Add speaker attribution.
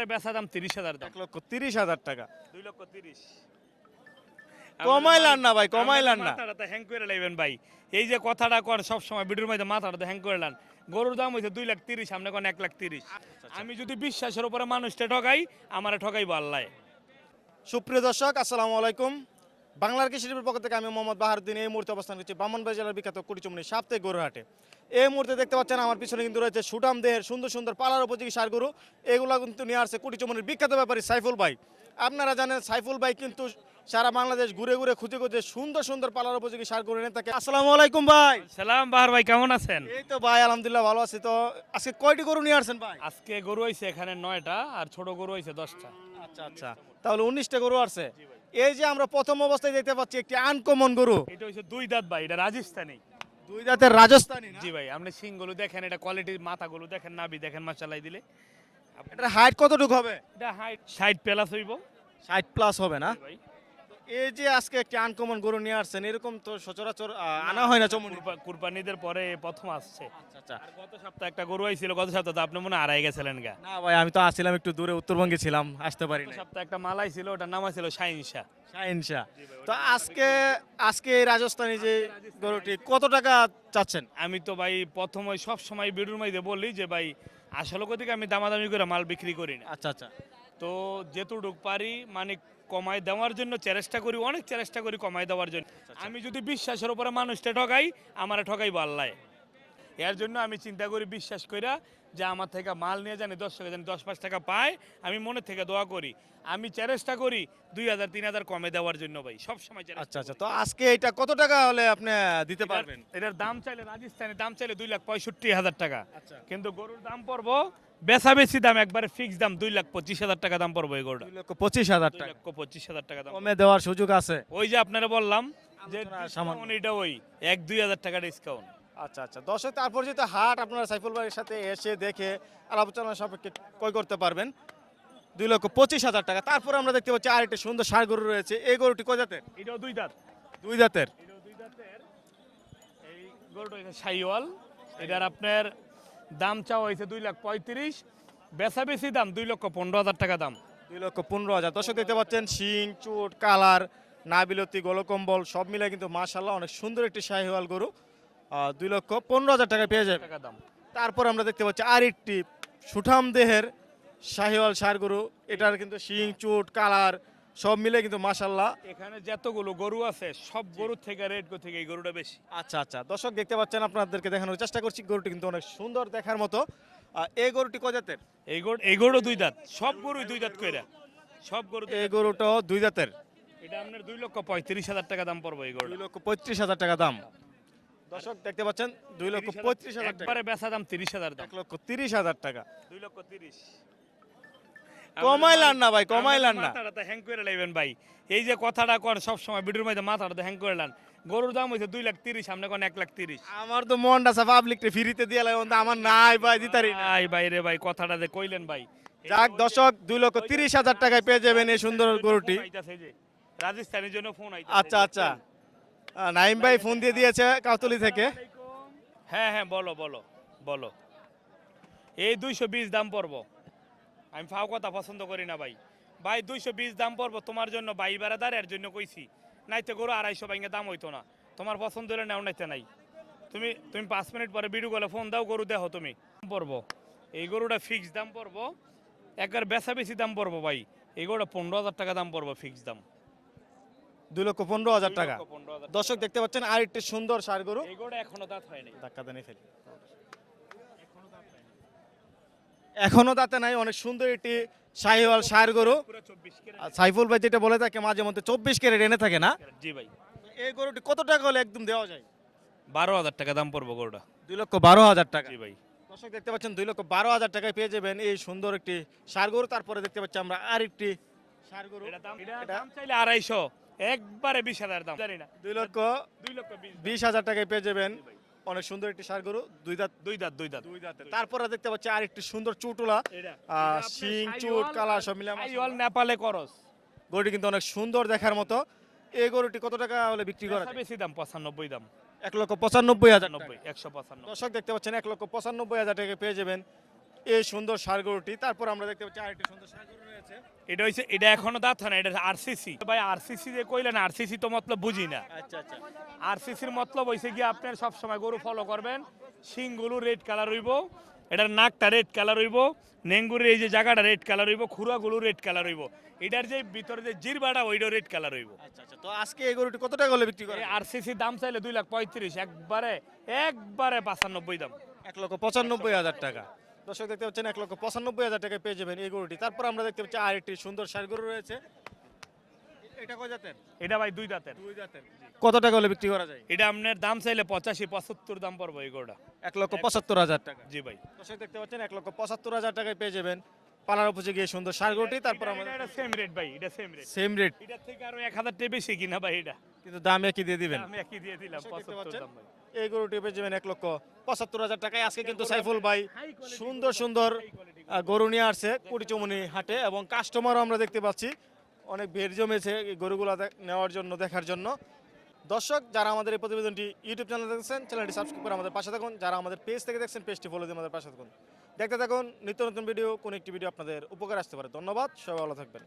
Speaker 1: একবারে বেচা দাম তিরিশ হাজার দাম।
Speaker 2: এক লক্ষ তিরিশ হাজার টাকা।
Speaker 1: দুই লক্ষ তিরিশ।
Speaker 2: কমাইলান না ভাই, কমাইলান না।
Speaker 1: মাথাটা হ্যাং করে লাইবেন ভাই। এই যে কথাটা কর সব সময় ভিডিওর মধ্যে মাথাটা হ্যাং করে লান। গরুর দাম হয়েছে দুই লাখ তিরিশ সামনে কোন এক লাখ তিরিশ। আমি যদি বিশ্বাসের উপরে মানুষটা ঠকাই আমার ঠকাইবো আল্লাহ।
Speaker 2: সুপ্রিয় দর্শক আসসালামু আলাইকুম। বাংলার কৃষির পক্ষ থেকে আমি মোহাম্মদ বাহারুদ্দিন এই মুহূর্তে অবস্থান করছি ব্রাহ্মণবাড়ি জেলার বিখ্যাত কুড়িচুমনি সাপ্তাহিক গরুহাটে। এই মুহূর্তে দেখতে পাচ্ছেন আমার পিছনে কিন্তু রয়েছে সুটাম দেহের সুন্দর সুন্দর পালার উপযোগী সার গরু। এগুলো কিন্তু নিয়ে আসছে কুড়িচুমনির বিখ্যাত ব্যাপারী সাইফুল ভাই। আপনারা জানেন সাইফুল ভাই কিন্তু সারা বাংলাদেশ ঘুরে ঘুরে খুঁজে খুঁজে সুন্দর সুন্দর পালার উপযোগী সার গরু এনে থাকে। আসসালামু আলাইকুম ভাই।
Speaker 1: সালাম বাহার ভাই কেমন আছেন?
Speaker 2: এই তো ভাই আলহামদুলিল্লাহ ভালো আছি। তো আজকে কয়টি গরু নিয়ে আসছেন ভাই?
Speaker 1: আজকে গরু হইছে এখানে নয়টা আর ছোট গরু হইছে দশটা।
Speaker 2: আচ্ছা আচ্ছা। তাহলে উনিশটা গরু আসছে। এই যে আমরা প্রথম অবস্থায় দেখতে পাচ্ছি একটি আনকমন গরু।
Speaker 1: এটা হচ্ছে দুই দাঁত ভাই এটা রাজস্থানী।
Speaker 2: দুই দাঁতের রাজস্থানী
Speaker 1: জি ভাই আপনি সিংগুলো দেখেন এটা কোয়ালিটির মাথাগুলো দেখেন নাবি দেখেন মাশাআল্লাহ দিলে।
Speaker 2: এটার হাইট কতটুকু হবে?
Speaker 1: এটা হাইট ষাট প্লাস হইব।
Speaker 2: ষাট প্লাস হবে না?
Speaker 1: ভাই।
Speaker 2: এই যে আজকে একটি আনকমন গরু নিয়ে আসছেন এরকম তো সচরাচর আনা হয় না চমনি।
Speaker 1: কুরবা- কুরবানিদের পরে প্রথম আসছে।
Speaker 2: আচ্ছা আচ্ছা।
Speaker 1: গত সপ্তাহে একটা গরু আইছিল গত সপ্তাহে তো আপনি মনে আড়াই গেছিলেন গা।
Speaker 2: না ভাই আমি তো আসছিলাম একটু দূরে উত্তরবঙ্গে ছিলাম আসতে পারি না
Speaker 1: সপ্তাহে একটা মাল আইছিল ওটার নাম ছিল শাহিনশা
Speaker 2: শাহিনশা তো আজকে আজকে রাজস্থানী যে গরুটি কত টাকা চাচ্ছেন?
Speaker 1: আমি তো ভাই প্রথম ওই সব সময় ভিডিওর মধ্যে বললি যে ভাই আসলে কোথেকে আমি দামাদামি করে মাল বিক্রি করি না।
Speaker 2: আচ্ছা আচ্ছা।
Speaker 1: তো যেটুক পারি মানে কমায় দেওয়ার জন্য চেষ্টা করি অনেক চেষ্টা করি কমায় দেওয়ার জন্য। আমি যদি বিশ্বাসের উপরে মানুষটা ঠকাই আমারে ঠকাইবো আল্লাহ এর জন্য আমি চিন্তা করি বিশ্বাস কইরা যে আমার থেকে মাল নিয়ে জানি দশ টাকা জানি দশ পাঁচ টাকা পায় আমি মনে থেকে দোয়া করি। আমি চেষ্টা করি দুই হাজার তিন হাজার কমে দেওয়ার জন্য ভাই সব সময়
Speaker 2: আচ্ছা আচ্ছা। তো আজকে এটা কত টাকা হলে আপনি দিতে পারবেন?
Speaker 1: এটার দাম চাইলে রাজস্থানে দাম চাইলে দুই লাখ পঁয়ষট্টি হাজার টাকা।
Speaker 2: আচ্ছা।
Speaker 1: কিন্তু গরুর দাম পড়ব বেচা বেশি দাম একবারে ফিক্স দাম দুই লাখ পঁচিশ হাজার টাকা দাম পড়ব এই গরুটা
Speaker 2: দুই লক্ষ পঁচিশ হাজার
Speaker 1: দুই
Speaker 2: টাকা।
Speaker 1: লক্ষ পঁচিশ হাজার টাকা দাম।
Speaker 2: কমে দেওয়ার সুযোগ আছে।
Speaker 1: ওই যে আপনারা বললাম যে
Speaker 2: সামান্য।
Speaker 1: discount এটা ওই এক দুই হাজার টাকা ডিসকাউন্ট
Speaker 2: আচ্ছা আচ্ছা। দর্শক তারপর যেহেতু হাট আপনারা সাইফুল ভাইয়ের সাথে এসে দেখে আলোচনা সাপেক্ষে ক্রয় করতে পারবেন। দুই লক্ষ পঁচিশ হাজার টাকা। তারপর আমরা দেখতে পাচ্ছি আর একটা সুন্দর ষাড় গরু রয়েছে। এই গরুটি কয় জাতের?
Speaker 1: এটাও দুই দাঁত
Speaker 2: দুই জাতের।
Speaker 1: এটাও দুই দাঁতের এই গরুটা হচ্ছে সাইওয়াল। এটার আপনার দাম চাওয়া হয়েছে দুই লাখ পঁয়ত্রিশ। বেচা বেশি দাম দুই লক্ষ পনেরো হাজার টাকা দাম।
Speaker 2: দুই লক্ষ পনেরো হাজার। দর্শক দেখতে পাচ্ছেন শিং চুট কালার নাবিলতি গোলকম্বল সব মিলে কিন্তু মাশাল্লাহ অনেক সুন্দর একটি শাহিওয়াল গরু দুই লক্ষ পনেরো হাজার টাকা পেয়ে যাবে
Speaker 1: টাকা দাম।
Speaker 2: তারপর আমরা দেখতে পাচ্ছি আর একটি সুঠাম দেহের শাহিওয়াল সার গরু। এটার কিন্তু শিং চুট কালার সব মিলে কিন্তু মাশাল্লাহ
Speaker 1: এখানে যতগুলো গরু আছে সব গরুর থেকে রেট থেকে এই গরুটা বেশি।
Speaker 2: আচ্ছা আচ্ছা। দর্শক দেখতে পাচ্ছেন আপনাদেরকে দেখানোর চেষ্টা করছি গরুটি কিন্তু অনেক সুন্দর দেখার মতো। এই গরুটি কজাতের
Speaker 1: এই গরু এই গরু দুই দাঁত। সব গরুই দুই দাঁত কইরা। সব গরু দুই
Speaker 2: এই। গরুটাও দুই জাতের
Speaker 1: এটা আপনার দুই লক্ষ পঁয়ত্রিশ হাজার টাকা দাম পড়ব এই
Speaker 2: দুই
Speaker 1: গরুটা
Speaker 2: লক্ষ পঁয়ত্রিশ হাজার টাকা দাম। দর্শক দেখতে পাচ্ছেন দুই লক্ষ পঁয়ত্রিশ হাজার টাকা।
Speaker 1: একবারে বেচা দাম তিরিশ হাজার
Speaker 2: এক লক্ষ তিরিশ হাজার টাকা।
Speaker 1: দুই লক্ষ তিরিশ।
Speaker 2: কমাইলান না ভাই, কমাইলান না।
Speaker 1: মাথাটা হ্যাং করে লাইবেন ভাই। এই যে কথাটা কর সব সময় ভিডিওর মধ্যে মাথাটা হ্যাং করে লান। গরুর দাম হইছে দুই লাখ তিরিশ সামনে কোন এক লাখ তিরিশ।
Speaker 2: আমার তো মনটা সা পাবলিক ফ্রিতে দিয়ে লাগে আমার নাই ভাই দিতারি না।
Speaker 1: ভাই রে ভাই কথাটা যে কইলেন ভাই।
Speaker 2: যাক দর্শক দুই লক্ষ তিরিশ হাজার টাকায় পেয়ে যাবেন এই সুন্দর গরুটি।
Speaker 1: রাজস্থানের জন্য ফোন
Speaker 2: আচ্ছা আচ্ছা। নাইম ভাই ফোন দিয়ে দিয়েছে কাউতলি থেকে।
Speaker 1: হ্যাঁ হ্যাঁ বলো বলো বলো। এই দুইশো বিশ দাম পড়ব। আমি ফাও কথা পছন্দ করি না ভাই। ভাই দুইশো বিশ দাম পড়ব তোমার জন্য ভাই বেড়াদার এর জন্য কইছি। নাইতে গরু আড়াইশো ভাইঙ্গে দাম হইতো না। তোমার পছন্দ হলে নেও নাইতে নাই। তুমি তুমি পাঁচ মিনিট পরে ভিডিও কলে ফোন দাও গরু দেখো তুমি। পড়ব। এই গরুটা ফিক্স দাম পড়ব। একবার বেচা বেশি দাম পড়ব ভাই। এই গরুটা পনেরো হাজার টাকা দাম পড়ব ফিক্স দাম।
Speaker 2: দুই লক্ষ পনেরো হাজার টাকা। দর্শক দেখতে পাচ্ছেন আর একটি সুন্দর সার গরু।
Speaker 1: এই গরুটা এখনও দাঁত হয়নি
Speaker 2: ধাক্কা দেনি ফেলি এখনও তাতে নাই অনেক সুন্দর একটি শাহিওয়াল সার গরু। সাইফুল ভাই যেটা বলে থাকে মাঝে মধ্যে চব্বিশ ক্যারেট এনে থাকে না?
Speaker 1: জি ভাই।
Speaker 2: এই গরুটি কত টাকা হলে একদম দেওয়া যায়?
Speaker 1: বারো হাজার টাকা দাম পড়ব গরুটা।
Speaker 2: দুই লক্ষ বারো হাজার টাকা।
Speaker 1: জি ভাই।
Speaker 2: দর্শক দেখতে পাচ্ছেন দুই লক্ষ বারো হাজার টাকায় পেয়ে যাবেন এই সুন্দর একটি সার গরু। তারপরে দেখতে পাচ্ছি আমরা আর একটি সার গরু।
Speaker 1: দাম চাইলে আড়াইশো। একবারে বিশ হাজার দাম। জানি না।
Speaker 2: দুই লক্ষ
Speaker 1: দুই লক্ষ বিশ।
Speaker 2: বিশ হাজার টাকায় পেয়ে যাবেন অনেক সুন্দর একটি সার গরু দুই দাঁত
Speaker 1: দুই দাঁত দুই দাঁত।
Speaker 2: দুই দাঁতের তারপরে দেখতে পাচ্ছি আর একটি সুন্দর চুটুলা শিং চুট কালা সব মিলে
Speaker 1: নেপালে করস।
Speaker 2: গরুটি কিন্তু অনেক সুন্দর দেখার মতো। এই গরুটি কত টাকা হলে বিক্রি করা?
Speaker 1: বেশি দাম পঁচানব্বই দাম।
Speaker 2: এক লক্ষ পঁচানব্বই হাজার।
Speaker 1: নব্বই একশো পঁচানব্বই।
Speaker 2: দর্শক দেখতে পাচ্ছেন এক লক্ষ পঁচানব্বই হাজার টাকা পেয়ে যাবেন। এই সুন্দর ষাড় গরুটি তারপর আমরা দেখতে পাচ্ছি আরেকটি সুন্দর ষাড় গরু রয়েছে।
Speaker 1: এটা হইছে এটা এখনও দাঁত হয় না এটা আরসিসি ভাই আরসিসি যে কইলেন আরসিসি তো মতলব বুঝি না।
Speaker 2: আচ্ছা আচ্ছা।
Speaker 1: আরসিসির মতলব হইছে কি আপনার সব সময় গরু ফলো করবেন শিংগুলো রেড কালার হইব এটার নাকটা রেড কালার হইব নেঙ্গুরের এই যে জায়গাটা রেড কালার হইব খুরাগুলো রেড কালার হইব। এটার যে ভিতরে যে জিরবাটা ওইটা রেড কালার হইব।
Speaker 2: আচ্ছা আচ্ছা। তো আজকে এই গরুটি কত টাকা হলে বিক্রি করে
Speaker 1: আর আরসিসির দাম চাইলে দুই লাখ পঁয়ত্রিশ একবারে একবারে পাঁচানব্বই দাম।
Speaker 2: এক লক্ষ পঁচানব্বই হাজার টাকা। দর্শক দেখতে পাচ্ছেন এক লক্ষ পঁচানব্বই হাজার টাকায় পেয়ে যাবেন এই গরুটি। তারপর আমরা দেখতে পাচ্ছি আরেকটি সুন্দর ষাড় গরু রয়েছে। এটা কয় জাতের?
Speaker 1: এটা ভাই দুই দাঁতের
Speaker 2: দুই জাতের কত টাকা হলে বিক্রি করা যায়?
Speaker 1: এটা আপনার দাম চাইলে পঁচাশি পঁচাত্তর দাম পড়ব এই গরুটা।
Speaker 2: এক লক্ষ পঁচাত্তর হাজার টাকা।
Speaker 1: জি ভাই।
Speaker 2: দর্শক দেখতে পাচ্ছেন এক লক্ষ পঁচাত্তর হাজার টাকায় পেয়ে যাবেন। পালার উপজে গিয়ে সুন্দর গরুটি। তারপর আমাদের
Speaker 1: এটা সেম রেট ভাই এটা সেম রেট
Speaker 2: সেম রেট
Speaker 1: এটার থেকে আরও এক হাজার টাকা বেশি কিনা ভাই এটা।
Speaker 2: কিন্তু দাম একই দিয়ে দিবেন।
Speaker 1: আমি একই দিয়ে দিলাম পঁচাত্তর দাম ভাই।
Speaker 2: এই গরুটি যাবেন এক লক্ষ পঁচাত্তর হাজার টাকায়। আজকে কিন্তু সাইফুল ভাই সুন্দর সুন্দর গরু। নিয়ে আসছে কুড়িচমনি হাটে এবং কাস্টমারও আমরা দেখতে পাচ্ছি। অনেক ভিড় জমেছে এই গরুগুলো নেওয়ার জন্য দেখার জন্য। দর্শক যারা আমাদের এই প্রতিবেদনটি ইউটিউব চ্যানেল দেখছেন চ্যানেলটি সাবস্ক্রাইব করে আমাদের পাশে থাকুন। যারা আমাদের পেজ থেকে দেখছেন পেজটি ফলো দিয়ে আমাদের পাশে থাকুন। দেখতে থাকুন নিত্য নতুন ভিডিও কোন একটি ভিডিও আপনাদের উপকার আসতে পারে। ধন্যবাদ সবাই ভালো থাকবেন।